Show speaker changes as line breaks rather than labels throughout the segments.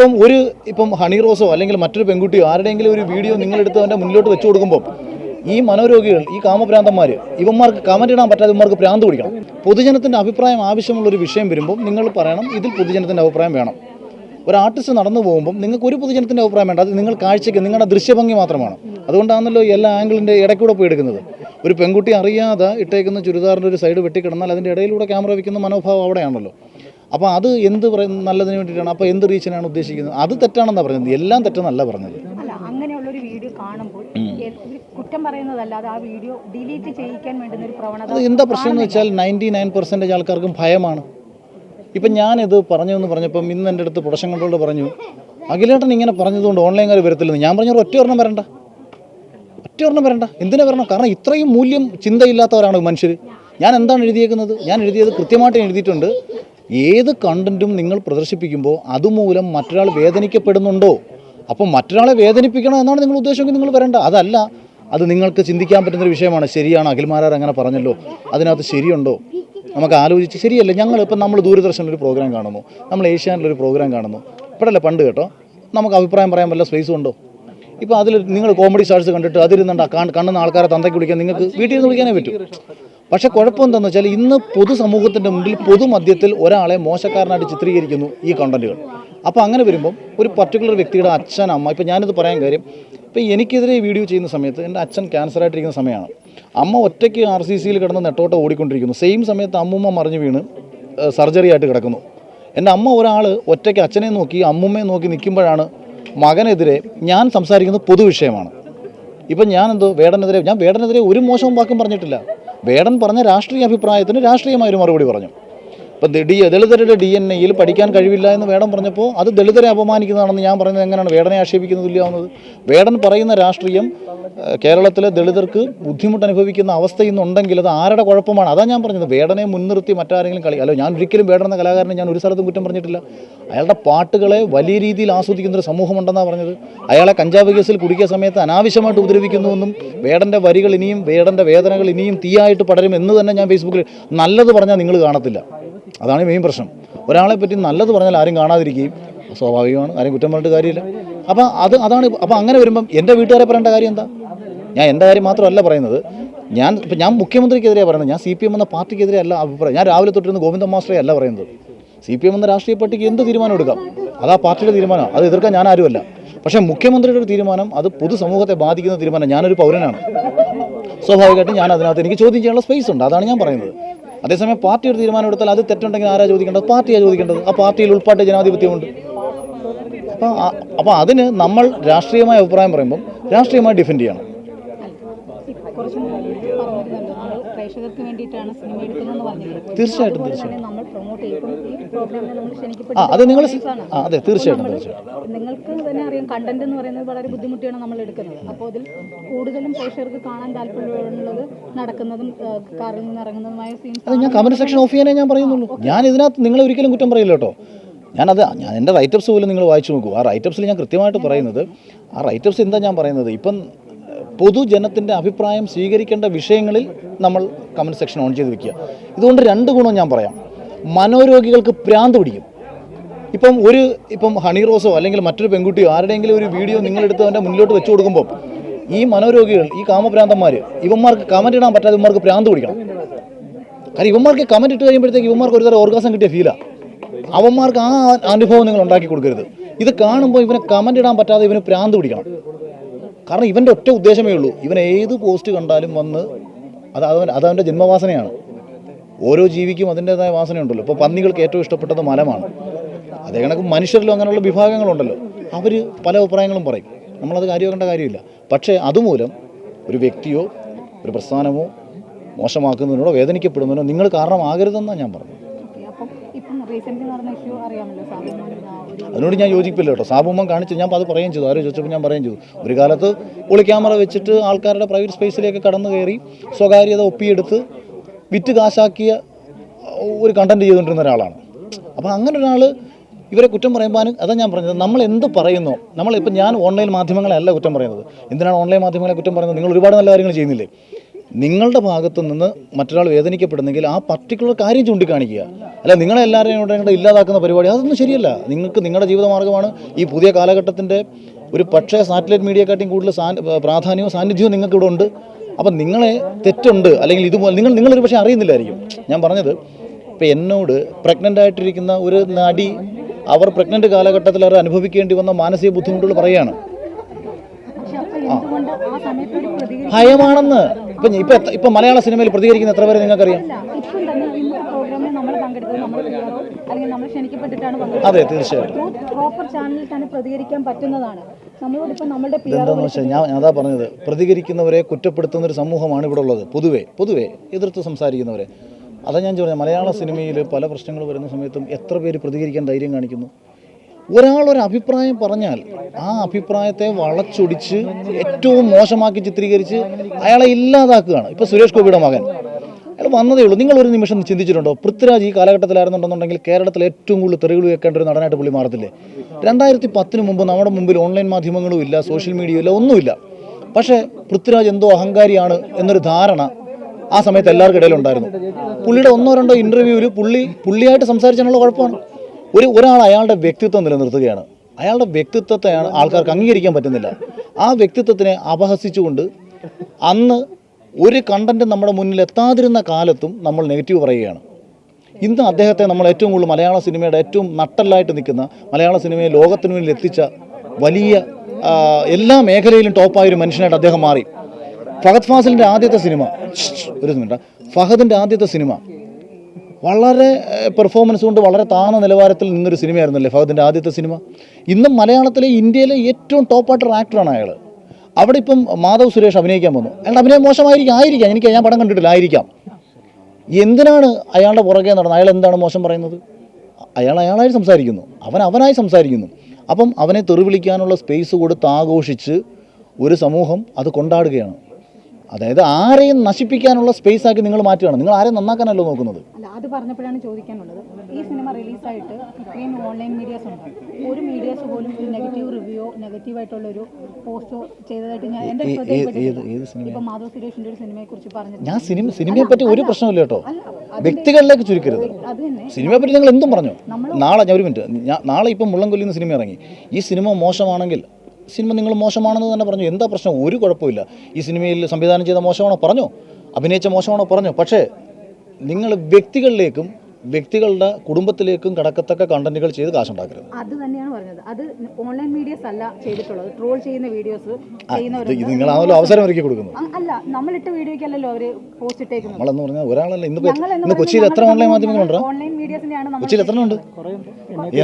ഇപ്പം ഒരു ഇപ്പം ഹണി റോസോ അല്ലെങ്കിൽ മറ്റൊരു പെൺകുട്ടിയോ ആരുടെയെങ്കിലും ഒരു വീഡിയോ നിങ്ങളെടുത്ത് അവന്റെ മുന്നിലോട്ട് വെച്ചു കൊടുക്കുമ്പോൾ ഈ മനോരോഗികൾ ഈ കാമഭ്രാന്തന്മാർ ഇവന്മാർക്ക് കമന്റ് ഇടാൻ പറ്റാതെ ഇവന്മാർക്ക് ഭ്രാന്ത് പിടിക്കണം. പൊതുജനത്തിന്റെ അഭിപ്രായം ആവശ്യമുള്ള ഒരു വിഷയം വരുമ്പോൾ നിങ്ങൾ പറയണം ഇതിൽ പൊതുജനത്തിന്റെ അഭിപ്രായം വേണം. ഒരു ആർട്ടിസ്റ്റ് നടന്നു പോകുമ്പോൾ നിങ്ങൾക്ക് ഒരു പൊതുജനത്തിന്റെ അഭിപ്രായം വേണ്ട അത് നിങ്ങൾ കാഴ്ചയ്ക്ക് നിങ്ങളുടെ ദൃശ്യഭംഗി മാത്രമാണ്. അതുകൊണ്ടാണല്ലോ എല്ലാ ആംഗിളിന്റെ ഇടയ്ക്കൂടെ പോയി എടുക്കുന്നത്. ഒരു പെൺകുട്ടി അറിയാതെ ഇട്ടേക്കുന്ന ചുരിദാറിന്റെ ഒരു സൈഡ് വെട്ടിക്കിടന്നാൽ അതിന്റെ ഇടയിലൂടെ ക്യാമറ വയ്ക്കുന്ന മനോഭാവം അവിടെയാണല്ലോ. അപ്പോൾ അത് എന്ത് പറയുന്ന നല്ലതിന് വേണ്ടിയിട്ടാണ്? അപ്പോൾ എന്ത് റീച്ചിനാണ് ഉദ്ദേശിക്കുന്നത്? അത് തെറ്റാണെന്നാണ് പറയുന്നത് എല്ലാം തെറ്റെന്നല്ല പറഞ്ഞത്.
ഒരു വീഡിയോ കാണുമ്പോൾ കുറ്റം പറയുന്നതല്ലാതെ ആ വീഡിയോ ഡിലീറ്റ് ചെയ്യിക്കാൻ വേണ്ടുന്ന ഒരു പ്രവണത
അത് എന്താ പ്രശ്നം എന്ന് വെച്ചാൽ നയന്റി നയൻ പെർസെന്റേജ് ആൾക്കാർക്കും ഭയമാണ്. ഇപ്പം ഞാനിത് പറഞ്ഞു എന്ന് പറഞ്ഞപ്പം ഇന്ന് എന്റെ അടുത്ത് പ്രൊഡക്ഷൻ കൺട്രോളർ പറഞ്ഞു അഖിലേട്ടൻ ഇങ്ങനെ പറഞ്ഞതുകൊണ്ട് ഓൺലൈൻ ഓൺലൈൻകാർ വരത്തില്ലെന്ന്. ഞാൻ പറഞ്ഞു ഒറ്റ ഒരെണ്ണം വരണ്ട. ഒറ്റ ഒരെണ്ണം വരണ്ട. എന്തിനാ വരണം? കാരണം ഇത്രയും മൂല്യം ചിന്തയില്ലാത്തവരാണ് മനുഷ്യർ ഞാൻ എന്താണ് എഴുതിയേക്കുന്നത്? ഞാൻ എഴുതിയത് കൃത്യമായിട്ട് എഴുതിയിട്ടുണ്ട്. ഏത് കണ്ടന്റും നിങ്ങൾ പ്രദർശിപ്പിക്കുമ്പോൾ അതുമൂലം മറ്റൊരാൾ വേദനിക്കപ്പെടുന്നുണ്ടോ? അപ്പം മറ്റൊരാളെ വേദനിപ്പിക്കണം എന്നാണ് നിങ്ങൾ ഉദ്ദേശമെങ്കിൽ നിങ്ങൾ വരണ്ട. അതല്ല അത് നിങ്ങൾക്ക് ചിന്തിക്കാൻ പറ്റുന്ന ഒരു വിഷയമാണ്. ശരിയാണ് അഖിൽമാരാർ അങ്ങനെ പറഞ്ഞല്ലോ. അതിനകത്ത് ശരിയുണ്ടോ? നമുക്ക് ആലോചിച്ച് ശരിയല്ല. ഞങ്ങൾ ഇപ്പം നമ്മൾ ദൂരദർശനിൽ ഒരു പ്രോഗ്രാം കാണുന്നു. നമ്മൾ ഏഷ്യാനിലൊരു പ്രോഗ്രാം കാണുന്നു. ഇപ്പോഴല്ലേ പണ്ട് കേട്ടോ? നമുക്ക് അഭിപ്രായം പറയാൻ വല്ല സ്പേസും ഉണ്ടോ? ഇപ്പോൾ അതിൽ നിങ്ങൾ കോമഡി സ്റ്റാർസ് കണ്ടിട്ട് അതിരുന്നുണ്ട് കാണുന്ന ആൾക്കാരെ തന്തയ്ക്ക് വിളിക്കാൻ നിങ്ങൾക്ക് വീട്ടിൽ നിന്ന് വിളിക്കാനേ പറ്റൂ. പക്ഷേ കുഴപ്പമെന്താണെന്ന് വെച്ചാൽ ഇന്ന് പൊതുസമൂഹത്തിന്റെ മുമ്പിൽ പൊതുമധ്യത്തിൽ ഒരാളെ മോശക്കാരനായിട്ട് ചിത്രീകരിക്കുന്നു ഈ കണ്ടന്റുകൾ അപ്പോൾ അങ്ങനെ വരുമ്പം ഒരു പർട്ടിക്കുലർ വ്യക്തിയുടെ അച്ഛൻ അമ്മ ഇപ്പോൾ ഞാനിത് പറയാൻ കാര്യം ഇപ്പോൾ എനിക്കെതിരെ വീഡിയോ ചെയ്യുന്ന സമയത്ത് എന്റെ അച്ഛൻ ക്യാൻസർ ആയിട്ടിരിക്കുന്ന സമയമാണ്. അമ്മ ഒറ്റയ്ക്ക് ആർ സി സിയിൽ കിടന്ന് നെട്ടോട്ട് ഓടിക്കൊണ്ടിരിക്കുന്നു. സെയിം സമയത്ത് അമ്മൂമ്മ മറിഞ്ഞു വീണ് സർജറി ആയിട്ട് കിടക്കുന്നു. എന്റെ അമ്മ ഒരാൾ ഒറ്റയ്ക്ക് അച്ഛനെ നോക്കി അമ്മുമ്മയെ നോക്കി നിൽക്കുമ്പോഴാണ് മകനെതിരെ ഞാൻ സംസാരിക്കുന്നത് പൊതുവിഷയമാണ്. ഇപ്പം ഞാനെന്തോ വേടനെതിരെ ഞാൻ വേടനെതിരെ ഒരു മോശവും വാക്കും പറഞ്ഞിട്ടില്ല. വേടൻ പറഞ്ഞ രാഷ്ട്രീയ അഭിപ്രായത്തിന് രാഷ്ട്രീയമായൊരു മറുപടി പറഞ്ഞു. ഇപ്പം ഡി ദളിതരുടെ ഡി എൻ എയിൽ പഠിക്കാൻ കഴിവില്ല എന്ന് വേടൻ പറഞ്ഞപ്പോൾ അത് ദളിതരെ അപമാനിക്കുന്നതാണെന്ന് ഞാൻ പറയുന്നത് എങ്ങനെയാണ്? വേടനെ ആക്ഷേപിക്കുന്നത് വേടൻ പറയുന്ന രാഷ്ട്രീയം കേരളത്തിലെ ദളിതർക്ക് ബുദ്ധിമുട്ട് അനുഭവിക്കുന്ന അവസ്ഥ ഇന്നുണ്ടെങ്കിൽ അത് ആരുടെ കുഴപ്പമാണ്? അതാ ഞാൻ പറഞ്ഞത്. വേടനെ മുൻനിർത്തി മറ്റാരെങ്കിലും കളി അല്ല ഞാൻ ഒരിക്കലും വേടൻ എന്ന കലാകാരനെ ഞാൻ ഒരു സ്ഥലത്തും കുറ്റം പറഞ്ഞിട്ടില്ല. അയാളുടെ പാട്ടുകളെ വലിയ രീതിയിൽ ആസ്വദിക്കുന്ന ഒരു സമൂഹമുണ്ടെന്നാണ് പറഞ്ഞത്. അയാളെ കഞ്ചാവ് കേസിൽ കുടിക്കിയ സമയത്ത് അനാവശ്യമായിട്ട് ഉപദ്രവിക്കുന്നുവെന്നും വേടന്റെ വരികൾ ഇനിയും വേടന്റെ വേദനകൾ ഇനിയും തീയായിട്ട് പടരും എന്ന് തന്നെ ഞാൻ ഫേസ്ബുക്കിൽ നല്ലത് പറഞ്ഞാൽ നിങ്ങൾ കാണത്തില്ല. അതാണ് മെയിൻ പ്രശ്നം. ഒരാളെ പറ്റി നല്ലത് പറഞ്ഞാൽ ആരും കാണാതിരിക്കുകയും സ്വാഭാവികമാണ് ആരും കുറ്റം പറഞ്ഞിട്ട് കാര്യമില്ല. അപ്പം അത് അതാണ് അപ്പം അങ്ങനെ വരുമ്പം എന്റെ വീട്ടുകാരെ പറയേണ്ട കാര്യം എന്താ? ഞാൻ എന്റെ കാര്യം മാത്രമല്ല പറയുന്നത്. ഞാൻ ഇപ്പം ഞാൻ മുഖ്യമന്ത്രിക്കെതിരെ പറയുന്നത് ഞാൻ സി പി എം എന്ന പാർട്ടിക്കെതിരെ അല്ല അഭിപ്രായം. ഞാൻ രാവിലെ തൊട്ടിരുന്ന് ഗോവിന്ദ മാസ്റ്ററെ അല്ല പറയുന്നത്. സി പി എം എന്ന രാഷ്ട്രീയ പാർട്ടിക്ക് എന്ത് തീരുമാനം എടുക്കാം? അത് ആ പാർട്ടിയുടെ തീരുമാനമാണ് അത് എതിർക്കാൻ ഞാൻ ആരുമല്ല. പക്ഷേ മുഖ്യമന്ത്രിയുടെ ഒരു തീരുമാനം അത് പൊതുസമൂഹത്തെ ബാധിക്കുന്ന തീരുമാനം. ഞാനൊരു പൗരനാണ്. സ്വാഭാവികമായിട്ടും ഞാൻ അതിനകത്ത് എനിക്ക് ചോദ്യം ചെയ്യാനുള്ള സ്പേസ് ഉണ്ട്. അതാണ് ഞാൻ പറയുന്നത്. അതേസമയം പാർട്ടി ഒരു തീരുമാനം എടുത്താൽ അത് തെറ്റുണ്ടെങ്കിൽ ആരാ ചോദിക്കേണ്ടത്? പാർട്ടിയാണ് ചോദിക്കേണ്ടത്. ആ പാർട്ടിയിൽ ഉൾപ്പാട്ട് ജനാധിപത്യമുണ്ട്. അപ്പോൾ അപ്പം അതിന് നമ്മൾ രാഷ്ട്രീയമായ അഭിപ്രായം പറയുമ്പം രാഷ്ട്രീയമായി ഡിഫെൻഡ് ചെയ്യണം
കുറച്ച് മുമ്പ് പറഞ്ഞിരുന്നല്ലോ നമ്മൾ പ്രേക്ഷകർക്ക് വേണ്ടിയിട്ടാണ് സിനിമ എടുക്കുന്നതെന്ന് പറഞ്ഞില്ലേ?
തീർച്ചയായിട്ടും തീർച്ചയായിട്ടും.
നമ്മൾ പ്രൊമോട്ട് ചെയ്യും
ആ അത് നിങ്ങൾ ആ അതെ തീർച്ചയായിട്ടും തീർച്ചയായിട്ടും.
നിങ്ങൾക്ക് തന്നെ അറിയാം കണ്ടന്റ് എന്ന് പറയുന്നത് വളരെ ബുദ്ധിമുട്ടിയാണ് നമ്മൾ എടുക്കുന്നത്. അപ്പോൾ അതിൽ കൂടുതലും പ്രേക്ഷകർക്ക് കാണാൻ താല്പര്യമുള്ളത് നടക്കുന്നതും കാറിൽ നിന്ന് ഇറങ്ങുന്നതുമായ സീൻസ്
അത് ഞാൻ കമന്റ് സെക്ഷൻ ഓഫ് ചെയ്യാനേ ഞാൻ പറയുന്നുള്ളൂ. ഞാൻ ഇതിനകത്ത് നിങ്ങൾ ഒരിക്കലും കുറ്റം പറയില്ല കേട്ടോ. ഞാനത് ഞാൻ എന്റെ റൈറ്റപ്സ് പോലും നിങ്ങൾ വായിച്ചു നോക്കൂ. ആ റൈറ്റപ്സിൽ ഞാൻ കൃത്യമായിട്ട് പറയുന്നത് ആ റൈറ്റപ്സ് എന്താ ഞാൻ പറയുന്നത്? ഇപ്പം പൊതുജനത്തിന്റെ അഭിപ്രായം സ്വീകരിക്കേണ്ട വിഷയങ്ങളിൽ നമ്മൾ കമന്റ് സെക്ഷൻ ഓൺ ചെയ്ത് വെക്കുക ഇതുകൊണ്ട് രണ്ട് ഗുണം ഞാൻ പറയാം. മനോരോഗികൾക്ക് പ്രാന്ത് പിടിക്കും. ഇപ്പം ഒരു ഇപ്പം ഹണി റോസോ അല്ലെങ്കിൽ മറ്റൊരു പെൺകുട്ടിയോ ആരുടെയെങ്കിലും ഒരു വീഡിയോ നിങ്ങളെടുത്ത് അവന്റെ മുന്നിലോട്ട് വെച്ചു കൊടുക്കുമ്പോൾ ഈ മനോരോഗികൾ ഈ കാമഭ്രാന്തന്മാർ ഇവന്മാർക്ക് കമന്റ് ഇടാൻ പറ്റാതെ ഇവന്മാർക്ക് പ്രാന്ത് പിടിക്കണം. കാരണം ഇവന്മാർക്ക് കമന്റ് ഇട്ട് കഴിയുമ്പോഴത്തേക്ക് ഇവന്മാർക്ക് ഒരുതരം ഓർഗാസം കിട്ടിയ ഫീലാണ് അവന്മാർക്ക് ആ അനുഭവം നിങ്ങൾ ഉണ്ടാക്കി കൊടുക്കരുത്. ഇത് കാണുമ്പോൾ ഇവനെ കമന്റ് ഇടാൻ പറ്റാതെ ഇവന് പ്രാന്ത് പിടിക്കണം. കാരണം ഇവന്റെ ഒറ്റ ഉദ്ദേശമേ ഉള്ളൂ. ഇവൻ ഏത് പോസ്റ്റ് കണ്ടാലും വന്ന് അത് അവൻ അത് അവന്റെ ജന്മവാസനയാണ്. ഓരോ ജീവിക്കും അതിന്റേതായ വാസനയുണ്ടല്ലോ. ഇപ്പോൾ പന്നികൾക്ക് ഏറ്റവും ഇഷ്ടപ്പെട്ടത് മലമാണ്. അതേ കണക്ക് മനുഷ്യരിലും അങ്ങനെയുള്ള വിഭാഗങ്ങളുണ്ടല്ലോ. അവർ പല അഭിപ്രായങ്ങളും പറയും. നമ്മളത് കാര്യമാക്കേണ്ട കാര്യമില്ല. പക്ഷേ അതുമൂലം ഒരു വ്യക്തിയോ ഒരു പ്രസ്ഥാനമോ മോശമാക്കുന്നതിനോടോ വേദനിക്കപ്പെടുന്നതിനോ നിങ്ങൾ കാരണമാകരുതെന്നാണ് ഞാൻ പറഞ്ഞത്. അതിനോട് ഞാൻ യോജിപ്പില്ല കേട്ടോ. സാബുമ്മൻ കാണിച്ചു. ഞാൻ അത് പറയുകയും ചെയ്തു. ആരോ ചോദിച്ചപ്പോൾ ഞാൻ പറയുകയും ചെയ്തു. ഒരു കാലത്ത് ഒളി ക്യാമറ വെച്ചിട്ട് ആൾക്കാരുടെ പ്രൈവറ്റ് സ്പേസിലേക്ക് കടന്നു കയറി സ്വകാര്യത ഒപ്പിയെടുത്ത് വിറ്റ് കാശാക്കിയ ഒരു കണ്ടന്റ് ചെയ്തുകൊണ്ടിരുന്ന ഒരാളാണ്. അപ്പോൾ അങ്ങനെ ഒരാൾ ഇവരെ കുറ്റം പറയുമ്പോൾ അതാ ഞാൻ പറഞ്ഞത്. നമ്മൾ എന്ത് പറയുന്നു നമ്മളിപ്പോൾ ഞാൻ ഓൺലൈൻ മാധ്യമങ്ങളെ അല്ല കുറ്റം പറയുന്നത്. എന്തിനാണ് ഓൺലൈൻ മാധ്യമങ്ങളെ കുറ്റം പറയുന്നത്? നിങ്ങൾ ഒരുപാട് നല്ല കാര്യങ്ങൾ ചെയ്യുന്നില്ലേ? നിങ്ങളുടെ ഭാഗത്തു നിന്ന് മറ്റൊരാൾ വേദനിക്കപ്പെടുന്നെങ്കിൽ ആ പർട്ടിക്കുലർ കാര്യം ചൂണ്ടിക്കാണിക്കുക. അല്ല നിങ്ങളെല്ലാവരെയും കൂടെ കൂടെ ഇല്ലാതാക്കുന്ന പരിപാടി അതൊന്നും ശരിയല്ല. നിങ്ങൾക്ക് നിങ്ങളുടെ ജീവിതമാർഗമാണ് ഈ പുതിയ കാലഘട്ടത്തിന്റെ ഒരു പക്ഷേ സാറ്റലൈറ്റ് മീഡിയക്കാട്ടിയും കൂടുതൽ സാ പ്രാധാന്യവും സാന്നിധ്യവും നിങ്ങൾക്ക് ഇവിടെ ഉണ്ട്. അപ്പം നിങ്ങളെ തെറ്റുണ്ട് അല്ലെങ്കിൽ ഇതുപോലെ നിങ്ങൾ നിങ്ങളൊരു പക്ഷേ അറിയുന്നില്ലായിരിക്കും. ഞാൻ പറഞ്ഞത് ഇപ്പം എന്നോട് പ്രഗ്നന്റ് ആയിട്ടിരിക്കുന്ന ഒരു നടി അവർ പ്രഗ്നന്റ് കാലഘട്ടത്തിൽ അവർ അനുഭവിക്കേണ്ടി വന്ന മാനസിക ബുദ്ധിമുട്ടുകൾ പറയുകയാണ്. ഭയമാണെന്ന്. ഇപ്പം ഇപ്പം ഇപ്പം മലയാള സിനിമയിൽ പ്രതികരിക്കുന്ന എത്ര പേരെ നിങ്ങൾക്കറിയാം?
അല്ലെങ്കിൽ നമ്മൾ ക്ഷണിക്കപ്പെട്ടിട്ടാണ്
അതെ തീർച്ചയായിട്ടും
പ്രോപ്പർ ചാനലിൽ തന്നെ പ്രതികരിക്കാൻ പറ്റുന്നതാണ്.
എന്താണെന്ന് വെച്ചാൽ ഞാൻ അതാ പറഞ്ഞത് പ്രതികരിക്കുന്നവരെ കുറ്റപ്പെടുത്തുന്ന ഒരു സമൂഹമാണ് ഇവിടെ ഉള്ളത്. പൊതുവേ പൊതുവേ എതിർത്ത് സംസാരിക്കുന്നവരെ. അതാ ഞാൻ പറഞ്ഞത് മലയാള സിനിമയിൽ പല പ്രശ്നങ്ങൾ വരുന്ന സമയത്തും എത്ര പേര് പ്രതികരിക്കാൻ ധൈര്യം കാണിക്കുന്നു? ഒരാളൊരു അഭിപ്രായം പറഞ്ഞാൽ ആ അഭിപ്രായത്തെ വളച്ചൊടിച്ച് ഏറ്റവും മോശമാക്കി ചിത്രീകരിച്ച് അയാളെ ഇല്ലാതാക്കുകയാണ്. ഇപ്പോൾ സുരേഷ് ഗോപിയുടെ മകൻ. അയാൾ വന്നതേ ഉള്ളൂ. നിങ്ങൾ ഒരു നിമിഷം ചിന്തിച്ചിട്ടുണ്ടോ? പൃഥ്വിരാജ് ഈ കാലഘട്ടത്തിലായിരുന്നുണ്ടെന്നുണ്ടെങ്കിൽ കേരളത്തിൽ ഏറ്റവും കൂടുതൽ തെറികൾ വെക്കേണ്ട ഒരു നടനായിട്ട് പുള്ളി മാറത്തില്ലേ? രണ്ടായിരത്തി പത്തിന് മുമ്പ് നമ്മുടെ മുമ്പിൽ ഓൺലൈൻ മാധ്യമങ്ങളും ഇല്ല സോഷ്യൽ മീഡിയയും ഇല്ല ഒന്നുമില്ല. പക്ഷേ പൃഥ്വിരാജ് എന്തോ അഹങ്കാരിയാണ് എന്നൊരു ധാരണ ആ സമയത്ത് എല്ലാവർക്കും ഇടയിലുണ്ടായിരുന്നു പുള്ളിയുടെ ഒന്നോ രണ്ടോ ഇന്റർവ്യൂവിൽ പുള്ളി പുള്ളിയായിട്ട് സംസാരിച്ചാലുള്ള കുഴപ്പമാണ്. ഒരു ഒരാൾ അയാളുടെ വ്യക്തിത്വം നിലനിർത്തുകയാണ്. അയാളുടെ വ്യക്തിത്വത്തെയാണ് ആൾക്കാർക്ക് അംഗീകരിക്കാൻ പറ്റുന്നില്ല. ആ വ്യക്തിത്വത്തിനെ അപഹസിച്ചുകൊണ്ട് അന്ന് ഒരു കണ്ടന്റ് നമ്മുടെ മുന്നിൽ എത്താതിരുന്ന കാലത്തും നമ്മൾ നെഗറ്റീവ് പറയുകയാണ്. ഇന്ന് അദ്ദേഹത്തെ നമ്മൾ ഏറ്റവും കൂടുതൽ മലയാള സിനിമയുടെ ഏറ്റവും നട്ടല്ലായിട്ട് നിൽക്കുന്ന മലയാള സിനിമയെ ലോകത്തിന് മുന്നിൽ എത്തിച്ച വലിയ എല്ലാ മേഖലയിലും ടോപ്പായ ഒരു മനുഷ്യനായിട്ട് അദ്ദേഹം മാറി. ഫഹദ് ഫാസിലിന്റെ ആദ്യത്തെ സിനിമ ഒരു മിനിറ്റ് ഫഹദിന്റെ ആദ്യത്തെ സിനിമ വളരെ പെർഫോമൻസ് കൊണ്ട് വളരെ താഴ്ന്ന നിലവാരത്തിൽ നിന്നൊരു സിനിമയായിരുന്നല്ലേ ഫഹദിന്റെ ആദ്യത്തെ സിനിമ? ഇന്നും മലയാളത്തിലെ ഇന്ത്യയിലെ ഏറ്റവും ടോപ്പായിട്ടൊരു ആക്ടറാണ് അയാൾ അവിടെ ഇപ്പം മാധവ് സുരേഷ് അഭിനയിക്കാൻ വന്നു. അയാളുടെ അഭിനയം മോശമായിരിക്കും ആയിരിക്കാം. എനിക്ക് ഞാൻ പടം കണ്ടിട്ടില്ല ആയിരിക്കാം. എന്തിനാണ് അയാളുടെ പുറകെ നടന്നത്? അയാൾ എന്താണ് മോശം പറയുന്നത്? അയാൾ അയാളായി സംസാരിക്കുന്നു. അവൻ അവനായി സംസാരിക്കുന്നു. അപ്പം അവനെ തെറിവിളിക്കാനുള്ള സ്പേസ് കൊടുത്ത് ആഘോഷിച്ച് ഒരു സമൂഹം അത് കൊണ്ടാടുകയാണ്. അതായത് ആരെയും നശിപ്പിക്കാനുള്ള സ്പേസ് ആക്കി നിങ്ങൾ മാറ്റുകയാണ്. നിങ്ങൾ ആരെയും നന്നാക്കാനല്ലോ നോക്കുന്നത്?
അല്ല അത് പറഞ്ഞപ്പോഴാണ് ചോദിക്കാനുള്ളത്. ഈ സിനിമ റിലീസായിട്ട് ഇത്രയും ഓൺലൈൻ മീഡിയാസ് ഉണ്ട്? ഒരു മീഡിയാസ് പോലും ഒരു നെഗറ്റീവ് റിവ്യൂ നെഗറ്റീവ് ആയിട്ടുള്ള ഒരു പോസ്റ്റോ ചെയ്തതായിട്ട് ഞാൻ
എന്റെ
ഇപ്പൊ മാധവ് സുരേഷിന്റെ ഒരു സിനിമയെ കുറിച്ച് പറഞ്ഞു
ഞാൻ സിനിമ സിനിമയെ പറ്റി ഒരു പ്രശ്നമില്ല കേട്ടോ. വ്യക്തികളിലേക്ക് ചുരുക്കരുത്. സിനിമയെ പറ്റി നിങ്ങൾ എന്തും പറഞ്ഞു. നാളെ ഞാൻ ഒരു മിനിറ്റ് നാളെ ഇപ്പം മുള്ളംകൊല്ലി നിന്ന് സിനിമ ഇറങ്ങി. ഈ സിനിമ മോശമാണെങ്കിൽ സിനിമ നിങ്ങൾ മോശമാണെന്ന് തന്നെ പറഞ്ഞു. എന്താ പ്രശ്നം? ഒരു കുഴപ്പമില്ല. ഈ സിനിമയിൽ സംവിധാനം ചെയ്ത മോശമാണോ? പറഞ്ഞു. അഭിനയിച്ച മോശമാണോ? പറഞ്ഞു. പക്ഷേ നിങ്ങൾ വ്യക്തികളിലേക്കും വ്യക്തികളുടെ കുടുംബത്തിലേക്കും കടക്കത്തക്ക കണ്ടന്റുകൾ ചെയ്ത് കാശുണ്ടാക്കരുത്.
അത് തന്നെയാണ് പറഞ്ഞത്. അത് ഓൺലൈൻ മീഡിയസ് അല്ല ചെയ്തിട്ടുള്ളത്. ട്രോൾ ചെയ്യുന്ന വീഡിയോസ്
നിങ്ങളാണല്ലോ അവസരം ഒരുക്കി
കൊടുക്കുന്നു. അല്ല നമ്മളിട്ട വീഡിയോയ്ക്കല്ലല്ലോ അവർ പോസ്റ്റ് ഇട്ടേക്കുന്നത്.
നമ്മളെന്ന് പറഞ്ഞാൽ ഒരാളല്ല ഇന്ന് കൊച്ചിയിൽ എത്ര ഓൺലൈൻ മാധ്യമങ്ങളുണ്ട്
ഓൺലൈൻ മീഡിയസിനെയാണ് നമ്മൾ
കൊച്ചിയിൽ എത്ര ഉണ്ട്?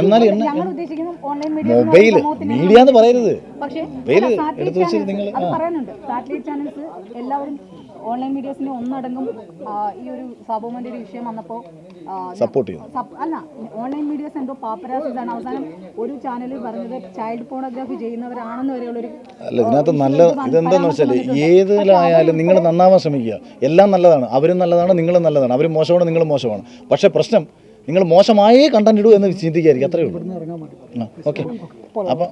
എന്നാൽ എന്നെ
ഞങ്ങൾ ഉദ്ദേശിക്കുന്നത് ഓൺലൈൻ മീഡിയ
മൊബൈൽ മീഡിയ എന്ന് പറയരുത്.
പക്ഷേ
വെച്ച് നിങ്ങൾ
അത് പറയാനുണ്ട്. സാറ്റലൈറ്റ് ചാനൽസ് എല്ലാവരും ഓൺലൈൻ മീഡിയസിനെ ഒന്നടങ്കം ഈ ഒരു സാബോമന്റെ ഒരു വിഷയം വന്നപ്പോൾ
സപ്പോർട്ട് ചെയ്യുന്നു.
അല്ല ഓൺലൈൻ മീഡിയസ് എന്തോ പാപ്പരാസീസ് ആണ് അവസാനം ഒരു ചാനലിൽ പറഞ്ഞത് ചൈൽഡ് പോണോഗ്രാഫി ചെയ്യുന്നവരാണെന്ന് വരെയുള്ളൊരു
അല്ല ഇതിനകത്ത് നല്ല ഇതെന്താന്ന് വെച്ചാൽ ഏതിലായാലും നിങ്ങൾ നന്നാവാൻ ശ്രമിക്കുക. എല്ലാം നല്ലതാണ് അവരും നല്ലതാണ് നിങ്ങളും നല്ലതാണ്. അവരും മോശമാണ് നിങ്ങളും മോശമാണ്. പക്ഷേ പ്രശ്നം നിങ്ങൾ മോശമായേ കണ്ടന്റ് ഇടൂ എന്ന് ചിന്തിക്കായിരിക്കും അത്രയേ ഉള്ളൂ. ഓക്കെ. അപ്പം